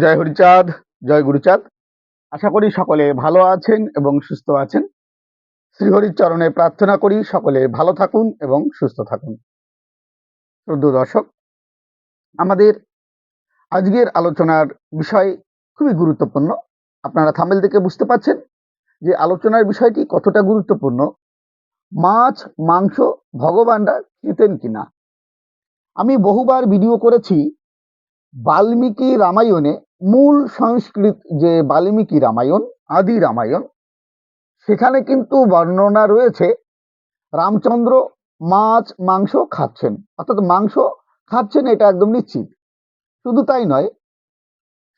জয় হরিচাঁদ, জয় গুরুচাঁদ। আশা করি সকলে ভালো আছেন এবং সুস্থ আছেন। শ্রীহরির চরণে প্রার্থনা করি সকলে ভালো থাকুন এবং সুস্থ থাকুন। শ্রদ্ধ দর্শক, আমাদের আজকের আলোচনার বিষয় খুবই গুরুত্বপূর্ণ। আপনারা থামেল থেকে বুঝতে পাচ্ছেন যে আলোচনার বিষয়টি কতটা গুরুত্বপূর্ণ। মাছ, মাংস ভগবানরা খেতেন কিনা? আমি বহুবার ভিডিও করেছি বাল্মীকি রামায়ণে মূল সংস্কৃত যে বাল্মীকি রামায়ণ, আদি রামায়ণ, সেখানে কিন্তু বর্ণনা রয়েছে, রামচন্দ্র মাছ, মাংস খাচ্ছেন। অর্থাৎ মাংস খাচ্ছেন এটা একদম নিশ্চিত। শুধু তাই নয়,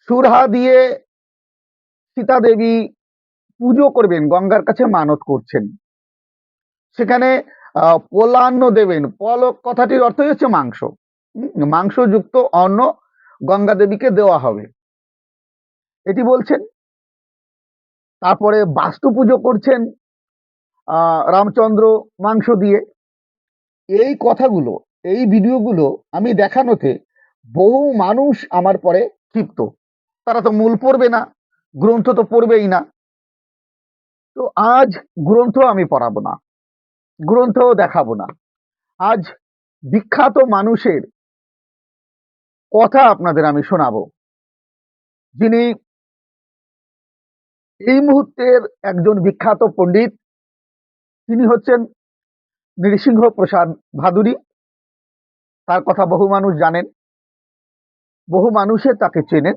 সুরহা দিয়ে সীতা দেবী পুজো করবেন, গঙ্গার কাছে মানত করছেন। সেখানে পলান্ন দেবেন। পল কথাটির অর্থই হচ্ছে মাংস। মাংসযুক্ত অন্ন গঙ্গা দেবীকে দেওয়া হবে। এটি বলছেন। তারপরে বাস্তু পুজো করছেন রামচন্দ্র মাংস দিয়ে। এই কথাগুলো, এই ভিডিওগুলো আমি দেখানোতে বহু মানুষ আমার পরে ক্ষিপ্ত। তারা তো মূল পড়বে না, গ্রন্থ তো পড়বেই না। তো আজ গ্রন্থ আমি পড়াবো না, গ্রন্থ দেখাবো না। আজ বিখ্যাত মানুষের কথা আপনাদের আমি শোনাবো, যিনি এই মুহূর্তের একজন বিখ্যাত পণ্ডিত, তিনি হচ্ছেন নৃসিংহ প্রসাদ ভাদুরী। তার কথা বহু মানুষ জানেন, বহু মানুষে তাকে চেনেন।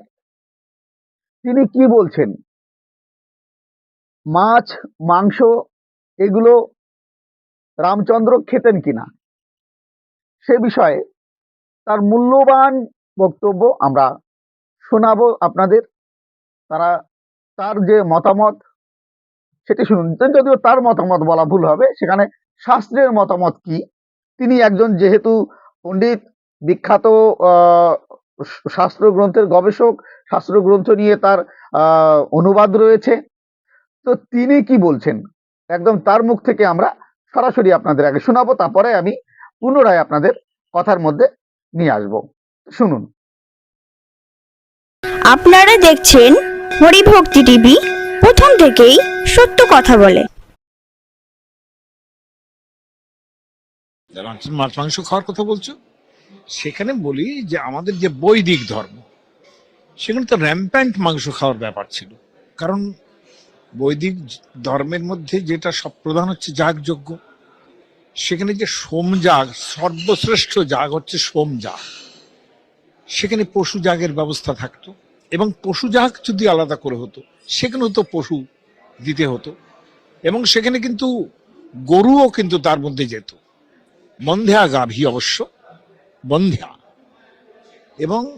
তিনি কি বলছেন? মাছ, মাংস, এগুলো রামচন্দ্র খেতেন কিনা? সে বিষয়ে তার মূল্যবান বক্তব্য আমরা শোনাবো আপনাদের। তারা তার যে মতামত, সেটি শুনুন। যদিও তার মতামত বলা ভুল হবে, সেখানে শাস্ত্রের মতামত কি? তিনি একজন যেহেতু পণ্ডিত, বিখ্যাত শাস্ত্র গ্রন্থের গবেষক শাস্ত্র গ্রন্থ নিয়ে তার অনুবাদ রয়েছে। তো তিনি কি বলছেন? একদম তার মুখ থেকে আমরা সরাসরি আপনাদের আগে শোনাবো, তারপরে আমি পুনরায় আপনাদের কথার মধ্যে নিয়ে আসব। শুনুন। আপনারা দেখছেন হরিভক্তি টিভি, প্রথম থেকেই সত্য কথা বলে। মাছ মাংস খাওয়ার কথা বলছো? সেখানে বলি যে আমাদের যে বৈদিক ধর্ম, সেখানে তো র্যাম্প্যান্ট মাংস খাওয়ার ব্যাপার ছিল। কারণ বৈদিক ধর্মের মধ্যে যেটা সব প্রধান হচ্ছে যাগযজ্ঞ। সেখানে যে সোমযাগ সর্বশ্রেষ্ঠ যাগ হচ্ছে সোম সোমযাগ সেখানে পশু যাগের ব্যবস্থা থাকতো। এবং পশু যাগ যদি আলাদা করে হতো সেখানেও তো পশু দিতে হতো। এবং সেখানে কিন্তু গরুও কিন্তু তার মধ্যে যেত। বন্ধ্যা গাভী অবশ্য বন্ধ্যা। এবং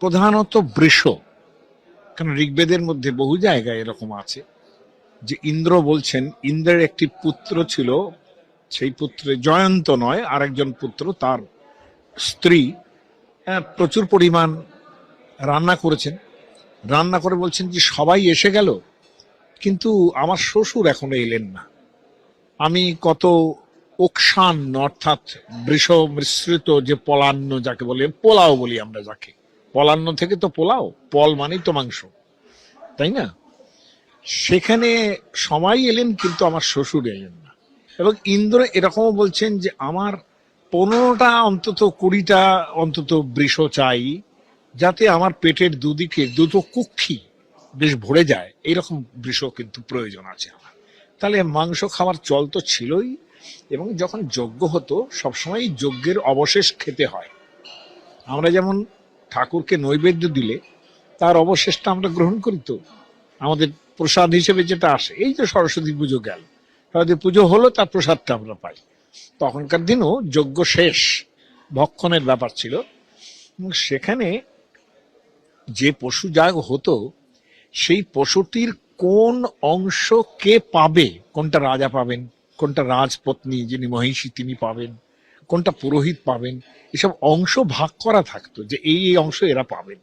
প্রধানত বৃষ কারণ ঋগ্বেদের মধ্যে বহু জায়গায় এরকম আছে যে ইন্দ্র বলছেন ইন্দ্রের একটি পুত্র ছিল সেই পুত্রে জয়ন্ত নয় আরেকজন পুত্র তার স্ত্রী। আহ, প্রচুর পরিমাণ রান্না করেছেন। রান্না করে বলছেন যে, সবাই এসে গেল, কিন্তু আমার শ্বশুর এখনও এলেন না। আমি কত ওকসান, অর্থাৎ বৃষ মিশ্রিত যে পলান্ন যাকে বলে, পোলাও বলি আমরা যাকে। পলান্ন থেকে তো পোলাও, পল মানেই তো মাংস, তাই না? সেখানে সবাই এলেন, কিন্তু আমার শ্বশুর এলেন না। এবং ইন্দ্র এরকমও বলছেন যে, আমার পনেরোটা অন্তত কুড়িটা অন্তত বৃষ চাই যাতে আমার পেটের দুদিকে, দুটো কুক্ষি বেশ ভরে যায়, এইরকম বৃষ কিন্তু প্রয়োজন আছে আমার। তাহলে মাংস খাওয়ার চল তো ছিলই, এবং যখন যজ্ঞ হতো সবসময় যজ্ঞের অবশেষ খেতে হয়। আমরা যেমন ঠাকুরকে নৈবেদ্য দিলে, তার অবশেষটা আমরা গ্রহণ করি তো। আমাদের প্রসাদ হিসেবে যেটা আসে, এই যে সরস্বতী পুজো গেল, সরস্বতী পুজো হলো, তার প্রসাদটা আমরা পাই। তখনকার দিনও যজ্ঞ শেষ, ভক্ষণের ব্যাপার ছিল। সেখানে যে পশু যাগ হতো, সেই পশুটির কোন অংশ কে পাবে? কোনটা রাজা পাবেন? কোনটা রাজপত্নী যিনি মহিষী তিনি পাবেন? কোনটা পুরোহিত পাবেন? এসব অংশ ভাগ করা থাকতো যে এই এই অংশ এরা পাবেন।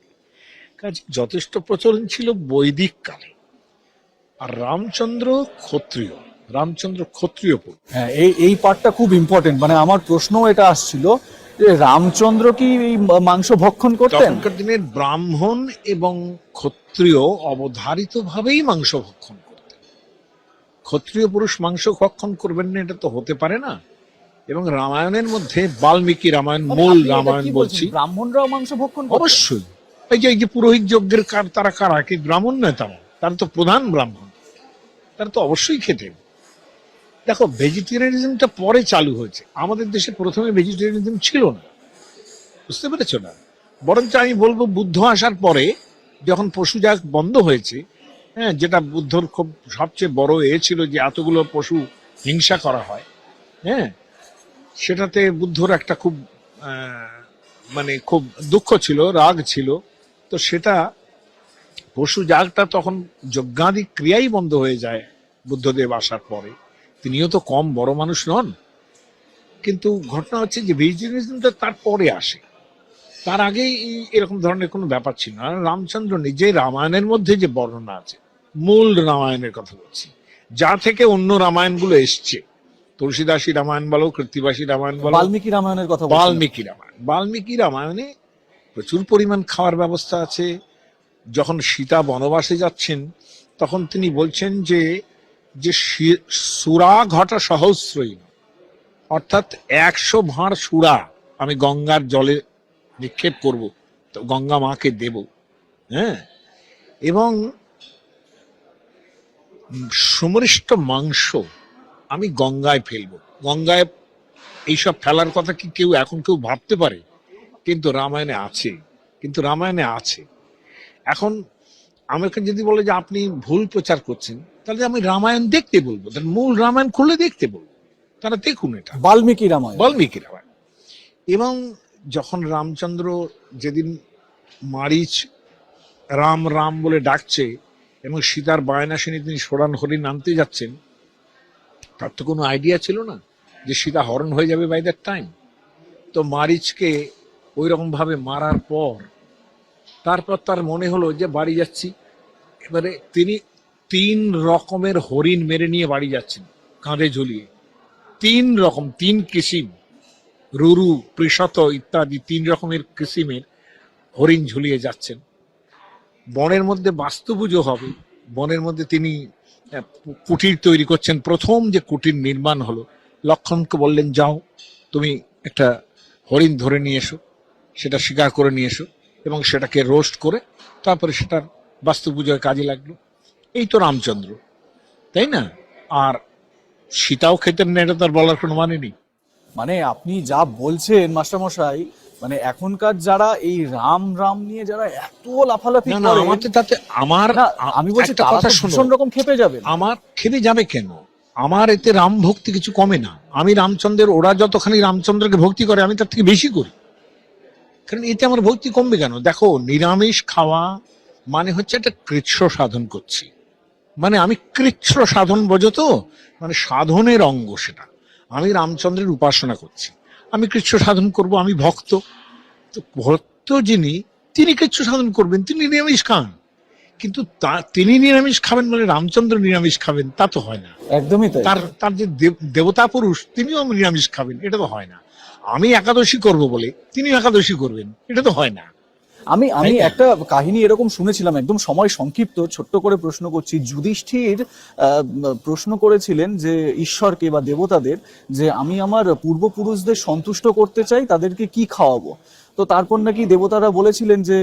কাজ যথেষ্ট প্রচলন ছিল বৈদিক কালে আর রামচন্দ্র ক্ষত্রিয় রামচন্দ্র ক্ষত্রিয় হ্যাঁ এই এই পার্টটা খুব ইম্পর্টেন্ট মানে আমার প্রশ্নও এটা আসছিল রামচন্দ্র কি মাংস ভক্ষণ করতেন? তখনকার দিনের ব্রাহ্মণ এবং ক্ষত্রিয় অবধারিত ভাবেই মাংস ভক্ষণ করতেন। ক্ষত্রিয় পুরুষ মাংস ভক্ষণ করবেন না এটা তো হতে পারে না। এবং রামায়ণের মধ্যে বাল্মীকি রামায়ণ মানে মূল রামায়ণ বলছি। ব্রাহ্মণরাও মাংস ভক্ষণ অবশ্যই। এই যে এই যে পুরোহিত যজ্ঞের কার তারা কারা? কি ব্রাহ্মণ নয় তারা তারা তো প্রধান ব্রাহ্মণ। তারা তো অবশ্যই খেতেন। দেখো ভেজিটেরিয়ানিজমটা পরে চালু হয়েছে। আমাদের দেশে প্রথমে ভেজিটেরিয়ানিজম ছিল না। বুঝতে পেরেছ না? বরঞ্চ আমি বলব, বুদ্ধ আসার পরে যখন পশু যাক বন্ধ হয়েছে হ্যাঁ যেটা বুদ্ধর খুব সবচেয়ে বড় এ ছিল যে এতগুলো পশু হিংসা করা হয় হ্যাঁ সেটাতে বুদ্ধর একটা খুব মানে খুব দুঃখ ছিল, রাগ ছিল। তো সেটা পশু জাগটা তখন যজ্ঞাদি ক্রিয়াই বন্ধ হয়ে যায় বুদ্ধদেব আসার পরে। তিনিও তো কম বড় মানুষ নন। কিন্তু ঘটনা হচ্ছে যে ভেজিটেরিয়ানিজমটা তার পরে আসে। তার আগেই এই- এরকম ধরনের কোনো ব্যাপার ছিল না। রামচন্দ্র নিজে রামায়ণের মধ্যে যে বর্ণনা আছে মূল রামায়ণের কথা বলছি যা থেকে অন্য রামায়ণগুলো এসছে। তুলসীদাসী রামায়ণ বলো কৃত্তিবাসী রামায়ণ বলো বাল্মীকি রামায়ণের কথা। বাল্মীকি রামায়ণ। বাল্মীকি রামায়ণে প্রচুর পরিমাণ খাওয়ার ব্যবস্থা আছে। যখন সীতা বনবাসে যাচ্ছেন তখন তিনি বলছেন যে যে সুরা ঘটা সহস্রই অর্থাৎ একশো ভাঁড় সুরা আমি গঙ্গার জলে নিক্ষেপ করব, তো গঙ্গা মাকে দেব হ্যাঁ? এবং সুমৃষ্ট মাংস আমি গঙ্গায় ফেলব। গঙ্গায় এইসব ফেলার কথা কি কেউ এখন কেউ ভাবতে পারে? কিন্তু রামায়ণে আছে, কিন্তু রামায়ণে আছে। এখন আমাকে যদি বলে যে আপনি ভুল প্রচার করছেন তাহলে আমি রামায়ণ দেখতে বলব। তাহলে মূল রামায়ণ খুলে দেখতে বলব। তারা দেখুন এটা। বাল্মীকি রামায়ণ। বাল্মীকি রামায়ণ। এবং যখন রামচন্দ্র যেদিন মারিচ রাম রাম বলে ডাকছে এবং সীতার বায়না শুনে তিনি সোরান হরিণ নামতে যাচ্ছেন তার তো কোনো আইডিয়া ছিল না যে সীতা হরণ হয়ে যাবে বাই দ্যাট টাইম তো মারিচকে ওই রকম ভাবে মারার পর তারপর তার মনে হলো যে বাড়ি যাচ্ছি। এবারে তিনি তিন রকমের হরিণ মেরে নিয়ে বাড়ি যাচ্ছেন, কাঁধে ঝুলিয়ে। তিন রকম, তিন কিসিম, রুরু, পৃষত ইত্যাদি তিন রকমের কিসিমের হরিণ ঝুলিয়ে যাচ্ছেন। বনের মধ্যে বাস্তু পুজো হবে, বনের মধ্যে তিনি কুটির তৈরি করছেন। প্রথম যে কুটির নির্মাণ হলো, লক্ষণকে বললেন, যাও, তুমি একটা হরিণ ধরে নিয়ে এসো, সেটা শিকার করে নিয়ে এসো এবং সেটাকে রোস্ট করে তারপরে সেটার বাস্তু পুজোয় কাজে লাগল। এই তো রামচন্দ্র তাই না? আর সীতাও খেতেন না এটা তার বলার কোনো মানে নেই। মানে আপনি যা বলছেন মাস্টারমশাই মানে এখনকার যারা এই রাম রাম নিয়ে যারা এত লাফালাফি না না আমার তাতে আমার আমি বলছি কথা ভীষণ রকম খেপে যাবে আমার খেতে যাবে কেন? আমার এতে রাম ভক্তি কিছু কমে না। আমি রামচন্দ্রের ওরা যতখানি রামচন্দ্রকে ভক্তি করে আমি তার থেকে বেশি করি। কারণ এতে আমার ভক্তি কমবে কেন? দেখো নিরামিষ খাওয়া মানে হচ্ছে একটা কৃচ্ছ সাধন করছি। মানে আমি কৃচ্ছ সাধন বোঝো তো? মানে সাধনের অঙ্গ সেটা। আমি রামচন্দ্রের উপাসনা করছি। আমি কৃচ্ছ সাধন করব আমি ভক্ত। তো ভক্ত যিনি তিনি কৃচ্ছ সাধন করবেন তিনি নিরামিষ খান। কিন্তু তা- তিনি নিরামিষ খাবেন বলে রামচন্দ্র নিরামিষ খাবেন তা তো হয় না। একদমই তার তার যে দেব- দেবতা পুরুষ তিনিও নিরামিষ খাবেন এটা তো হয় না। আমি একাদশী করব বলে তিনি একাদশী করবেন এটা তো হয় না। আমি আমি একটা কাহিনী এরকম শুনেছিলাম একদম সময় সংক্ষিপ্ত ছোট্ট করে প্রশ্ন করছি। যুধিষ্ঠির প্রশ্ন করেছিলেন যে ঈশ্বরকে বা দেবতাদের যে আমি আমার পূর্বপুরুষদের সন্তুষ্ট করতে চাই তাদেরকে কি খাওয়াবো? তো তারপর নাকি দেবতারা বলেছিলেন যে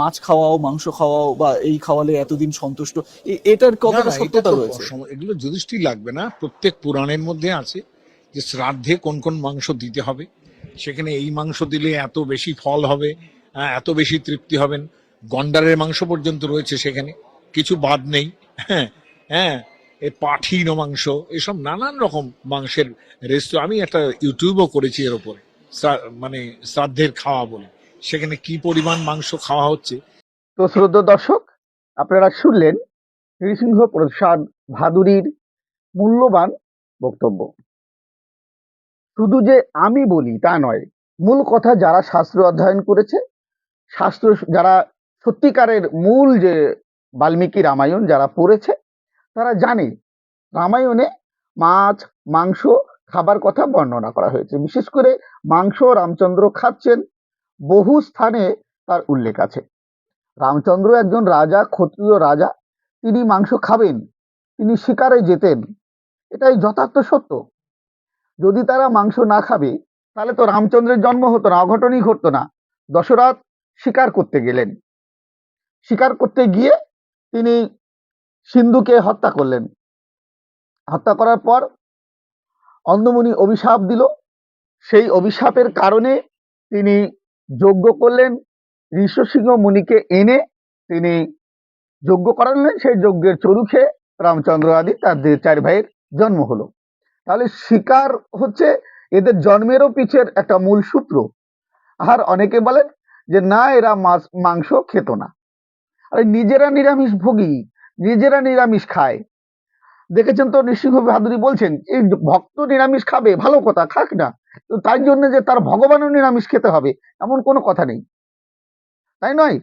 মাছ খাওয়াও মাংস খাওয়াও বা এই খাওয়ালে এতদিন সন্তুষ্ট। এটার কতটা সত্যতা রয়েছে? এগুলো যুধিষ্ঠির লাগবে না। প্রত্যেক পুরাণের মধ্যে আছে যে শ্রাদ্ধে কোন কোন মাংস দিতে হবে সেখানে এই মাংস দিলে এত বেশি ফল হবে এত বেশি তৃপ্তি হবেন। গন্ডারের মাংস পর্যন্ত রয়েছে সেখানে। কিছু বাদ নেই। হ্যাঁ হ্যাঁ এ পাঠিন মাংস, এসব নানান রকম মাংসের রেস্টো আমি একটা ইউটিউবও করেছি এর শ্রা- মানে শ্রাদ্ধের খাওয়া বলে। সেখানে কি পরিমাণ মাংস খাওয়া হচ্ছে? তো শ্রদ্ধ দর্শক, আপনারা শুনলেন নৃসিংহ প্রসাদ ভাদুরীর মূল্যবান বক্তব্য। শুধু যে আমি বলি তা নয়, মূল কথা যারা শাস্ত্র অধ্যয়ন করেছে শাস্ত্র যারা সত্যিকারের মূল যে বাল্মীকি রামায়ণ যারা পড়েছে, তারা জানে রামায়ণে মাছ, মাংস, খাবার কথা বর্ণনা করা হয়েছে। বিশেষ করে মাংস রামচন্দ্র খাচ্ছেন, বহু স্থানে তার উল্লেখ আছে। রামচন্দ্র একজন রাজা, ক্ষত্রিয় রাজা, তিনি মাংস খাবেন, তিনি শিকারে যেতেন, এটাই যথার্থ সত্য। যদি তারা মাংস না খাবে, তাহলে তো রামচন্দ্রের জন্ম হতো না, অঘটনই ঘটতো না। দশরথ শিকার করতে গেলেন। শিকার করতে গিয়ে তিনি সিন্ধুকে হত্যা করলেন। হত্যা করার পর অন্ধমুনি অভিশাপ দিল। সেই অভিশাপের কারণে তিনি যজ্ঞ করলেন। ঋষসিংহ মুনিকে এনে তিনি যজ্ঞ করালেন। সেই যজ্ঞের চরুখে রামচন্দ্র আদি তার চার ভাইয়ের জন্ম হলো। তাহলে শিকার হচ্ছে এদের জন্মেরও পিছের একটা মূল সূত্র। আর অনেকে বলেন যে না, এরা মাছ, মাংস খেত না। আরে নিজেরা নিরামিষ ভোগী, নিজেরা নিরামিষ খায়। দেখেছেন তো নৃসিংহ ভাদুরী বলছেন, এই ভক্ত নিরামিষ খাবে, ভালো কথা, খাক না। তো তাই জন্য যে তার ভগবানও নিরামিষ খেতে হবে, এমন কোনো কথা নেই। তাই নয়?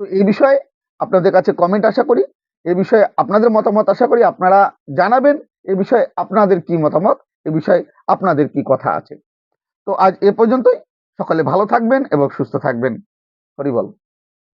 তো এই বিষয়ে আপনাদের কাছে কমেন্ট আশা করি এ বিষয়ে আপনাদের মতামত আশা করি আপনারা জানাবেন এ বিষয়ে আপনাদের কি মতামত এ বিষয়ে আপনাদের কি কথা আছে? তো আজ এ পর্যন্তই। সকলে ভালো থাকবেন এবং সুস্থ থাকবেন। হরি বল।